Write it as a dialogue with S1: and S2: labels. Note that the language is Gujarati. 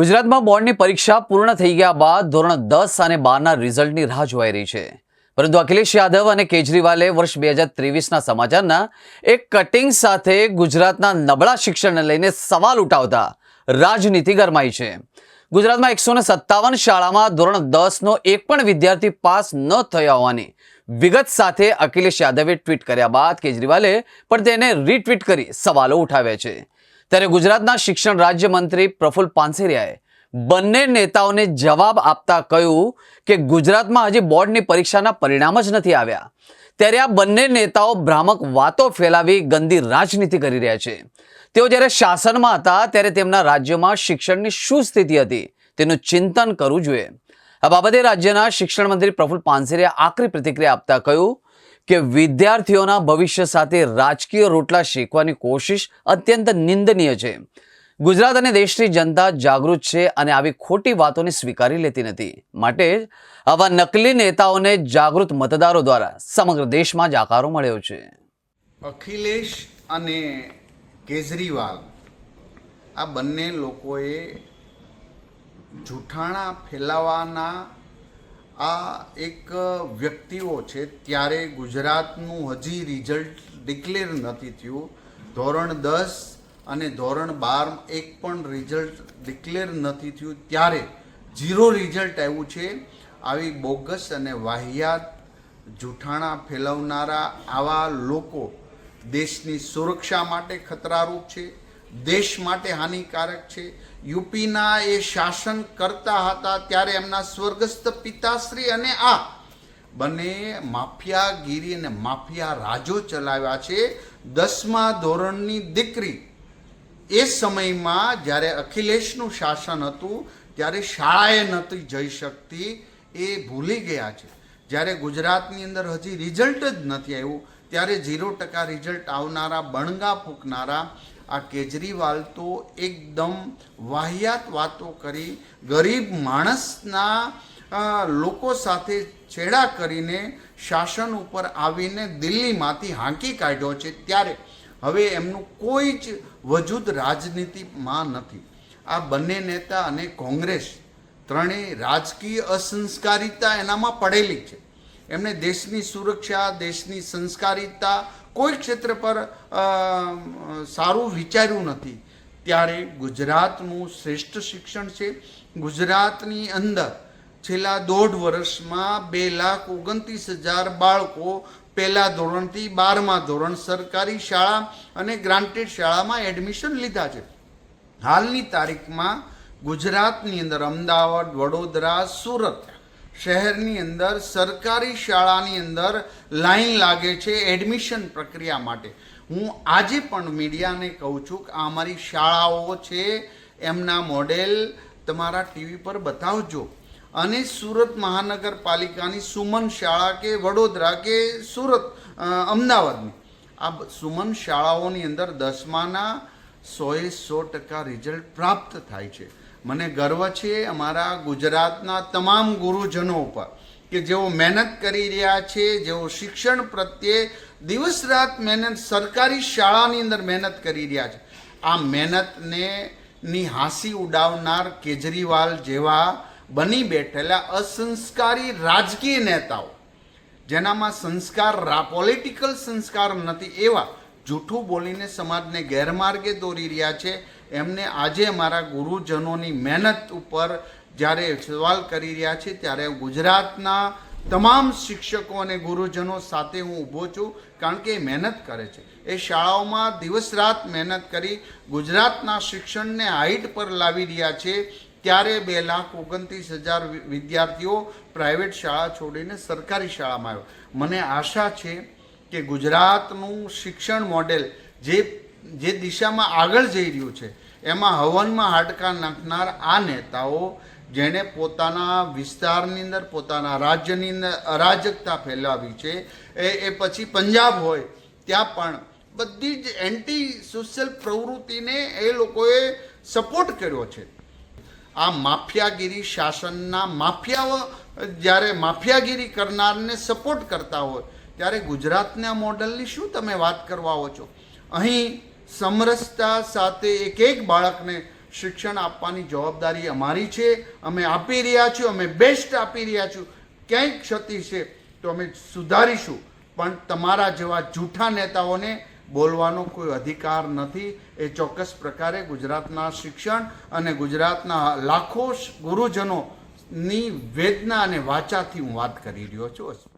S1: ગુજરાતમાં બોર્ડની પરીક્ષા પૂર્ણ થઈ ગયા બાદ ધોરણ દસ અને બારના રિઝલ્ટની રાહ જોવાઈ રહી છે. પરંતુ અખિલેશ યાદવ અને કેજરીવાલે વર્ષ બે હજાર ત્રેવીસના સમાચારના એક કટિંગ સાથે ગુજરાતના નબળા શિક્ષણને લઈને સવાલ ઉઠાવતા રાજનીતિ ગરમાઈ છે. ગુજરાતમાં એકસો ને સત્તાવન શાળામાં ધોરણ દસનો એક પણ વિદ્યાર્થી પાસ ન થયા હોવાની વિગત સાથે અખિલેશ યાદવે ટ્વીટ કર્યા બાદ કેજરીવાલે પણ તેને રીટ્વીટ કરી સવાલો ઉઠાવ્યા છે. ત્યારે ગુજરાતના શિક્ષણ રાજ્યમંત્રી પ્રફુલ પાનસેરિયાએ બંને નેતાઓને જવાબ આપતા કહ્યું કે ગુજરાતમાં હજી બોર્ડની પરીક્ષાના પરિણામ જ નથી આવ્યા. ત્યારે આ બંને નેતાઓ ભ્રામક વાતો ફેલાવી ગંદી રાજનીતિ કરી રહ્યા છે. તેઓ જ્યારે શાસનમાં હતા, ત્યારે તેમના રાજ્યમાં શિક્ષણની શું સ્થિતિ હતી, તેનું ચિંતન કરવું જોઈએ. આ બાબતે રાજ્યના શિક્ષણ મંત્રી પ્રફુલ પાનસેરિયા આકરી પ્રતિક્રિયા આપતા કહ્યું કે વિદ્યાર્થીઓના ભવિષ્ય સાથે રાજકીય રોટલા શેકવાની કોશિશ અત્યંત નિંદનીય છે. ગુજરાત અને દેશની જનતા જાગૃત છે અને આવી ખોટી વાતોને સ્વીકારી લેતી નથી. માટે આવા નકલી નેતાઓને જાગૃત મતદારો દ્વારા સમગ્ર દેશમાં જ આકારો મળ્યો છે.
S2: અખિલેશ અને કેજરીવાલ, આ બંને લોકોએ જૂઠાણા ફેલાવાના આ એક વ્યક્તિઓ છે, ત્યારે ગુજરાતનું હજી રિઝલ્ટ ડિક્લેર નથી થયું. ધોરણ દસ અને ધોરણ બાર એક પણ રિઝલ્ટ ડિક્લેર નથી થયું. ત્યારે ઝીરો રિઝલ્ટ આવ્યું છે. આવી બોગસ અને વાહિયાત જૂઠાણા ફેલાવનારા આવા લોકો દેશની સુરક્ષા માટે ખતરારૂપ છે. દેશ માટે હાનિકારક છે. યુપીના એ શાસન કરતા હતા ત્યારે એમના સ્વર્ગસ્થ પિતાશ્રી અને આ બંને માફિયાગીરી અને માફિયા રાજો ચલાવ્યા છે. દસમા ધોરણની દીકરી એ સમયમાં જ્યારે અખિલેશનું શાસન હતું ત્યારે શાળાએ નહોતી જઈ શકતી એ ભૂલી ગયા છે. જ્યારે ગુજરાતની અંદર હજી રિઝલ્ટ જ નથી આવ્યું, ત્યારે ઝીરો ટકા રિઝલ્ટ આવનારા, બણગા ફૂંકનારા આ કેજરીવાલ તો એકદમ વાહિયાત વાતો કરી ગરીબ માણસના લોકો સાથે છેડા કરીને શાસન ઉપર આવીને દિલ્હીમાંથી હાંકી કાઢ્યો છે ત્યારે. હવે એમનું કોઈ જ વજૂદ રાજનીતિમાં નથી. આ બંને નેતા અને કોંગ્રેસ ત્રણેય રાજકીય અસંસ્કારિતા એનામાં પડેલી છે. એમને દેશની સુરક્ષા, દેશની સંસ્કારિતા કોઈ ક્ષેત્ર પર સારું વિચાર્યું નથી. ત્યારે ગુજરાતનું શ્રેષ્ઠ શિક્ષણ છે. ગુજરાતની અંદર છેલ્લા દોઢ વર્ષમાં બે લાખ ઓગણત્રીસ હજાર બાળકો પહેલા ધોરણથી બારમા ધોરણ સરકારી શાળા અને ગ્રાન્ટેડ શાળામાં એડમિશન લીધા છે. હાલની તારીખમાં ગુજરાતની અંદર અમદાવાદ, વડોદરા, સુરત શહેરની અંદર, સરકારી શાળાની અંદર લાઈન લાગે છે એડમિશન પ્રક્રિયા માટે. હું આજે પણ મીડિયાને કહું છું કે આ અમારી શાળાઓ છે, એમના મોડેલ તમારા ટીવી પર બતાવજો. અને સુરત મહાનગરપાલિકાની સુમન શાળા કે વડોદરા કે સુરત અમદાવાદની. આ સુમન શાળાઓની અંદર દસમાના સોએ સો ટકા રિઝલ્ટ પ્રાપ્ત થાય છે. મને ગર્વ છે અમારા ગુજરાતના તમામ ગુરુજનો ઉપર કે જેઓ મહેનત કરી રહ્યા છે, જેઓ શિક્ષણ પ્રત્યે દિવસ રાત મહેનત, સરકારી શાળાની અંદર મહેનત કરી રહ્યા છે. આ મહેનતને ની હાંસી ઉડાવનાર કેજરીવાલ જેવા બની બેઠેલા અસંસ્કારી રાજકીય નેતાઓ, જેનામાં સંસ્કાર, પોલિટિકલ સંસ્કાર નથી એવા જૂઠું બોલીને સમાજને ગેરમાર્ગે દોરી રહ્યા છે એમને આજે મારા ગુરુજનોની મહેનત ઉપર જ્યારે સવાલ કરી રહ્યા છે, ત્યારે ગુજરાતના તમામ શિક્ષકો અને ગુરુજનો સાથે હું ઊભો છું, કારણ કે એ મહેનત કરે છે. એ શાળાઓમાં દિવસ રાત મહેનત કરી ગુજરાતના શિક્ષણને હાઈટ પર લાવી રહ્યા છે, ત્યારે બે લાખ ઓગણત્રીસ હજાર વિદ્યાર્થીઓ પ્રાઇવેટ શાળા છોડીને સરકારી શાળામાં આવ્યો. મને આશા છે કે ગુજરાતનું શિક્ષણ મોડેલ જે જે દિશામાં આગળ જઈ રહ્યું છે, એમાં હવનમાં હાડકા નાખનાર આ નેતાઓ, જેણે પોતાના વિસ્તારની અંદર, પોતાના રાજ્યની અંદર અરાજકતા ફેલાવી છે, એ એ પછી પંજાબ હોય, ત્યાં પણ બધી જ એન્ટી સોશિયલ પ્રવૃત્તિને એ લોકોએ સપોર્ટ કર્યો છે. આ માફિયાગીરી શાસનના માફિયાઓ, જ્યારે માફિયાગીરી કરનારને સપોર્ટ કરતા હોય, ત્યારે ગુજરાતના મોડલની શું તમે વાત કરવા છો? અહીં સમરસતા સાથે એક એક બાળકને શિક્ષણ આપવાની જવાબદારી અમારી છે. અમે આપી રહ્યા છીએ, અમે બેસ્ટ આપી રહ્યા છું ક્યાંય ક્ષતિ છે તો અમે સુધારીશું. પણ તમારા જેવા જૂઠા નેતાઓને બોલવાનો કોઈ અધિકાર નથી. એ ચોક્કસ પ્રકારે ગુજરાતના શિક્ષણ અને ગુજરાતના લાખો ગુરુજનોની વેદના અને વાચાથી હું વાત કરી રહ્યો છું.